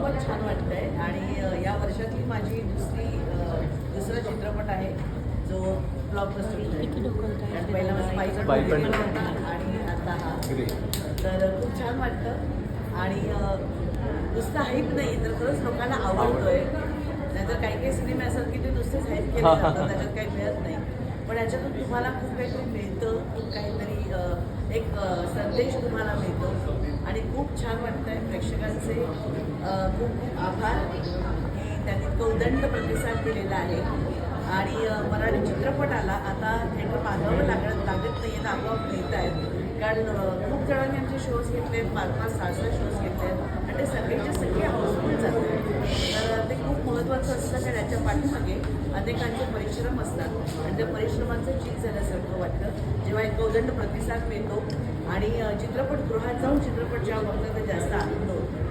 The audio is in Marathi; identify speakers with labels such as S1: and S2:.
S1: खूपच छान वाटतंय. आणि या वर्षातली माझी दुसरी दुसरा चित्रपट आहे जो ब्लॉकबस्टर पहिला माझा होता. आणि आता हा. तर खूप छान वाटतं. आणि नुसतं हाईप नाही तर खरंच लोकांना आवडतोय. नाहीतर काही काही सिनेमे असतात की ते नुसतेच हाईप केले जातात. त्याच्यात काही मिळत नाही. पण याच्यातून तुम्हाला खूप काहीतरी मिळतं. खूप काहीतरी एक संदेश तुम्हाला मिळतो. आणि खूप छान वाटतंय. प्रेक्षकांचे खूप खूप आभार. की त्यांनी कौदंड प्रतिसाद दिलेला आहे. आणि मराठी मराठी चित्रपटाला आता थिएटर बांधावं लागत लागत नाही आहे आपोआप मिळत आहेत कारण खूप जणांनी आमचे शोज घेतले आहेत पाच पाच सहा सहा शोज घेतले आहेत आणि ते सगळेचे सगळे हाऊसफुल जात आहेत तर ते खूप महत्त्वाचं असतं कारण याच्या पाठीमागे अनेकांचे परिश्रम असतात. आणि त्या परिश्रमांचं चीज झाल्यासारखं वाटतं. जेव्हा एक कौदंड प्रतिसाद मिळतो आणि चित्रपटगृहात जाऊन चित्रपट जेव्हा बघणं तर जास्त आनंद होतो.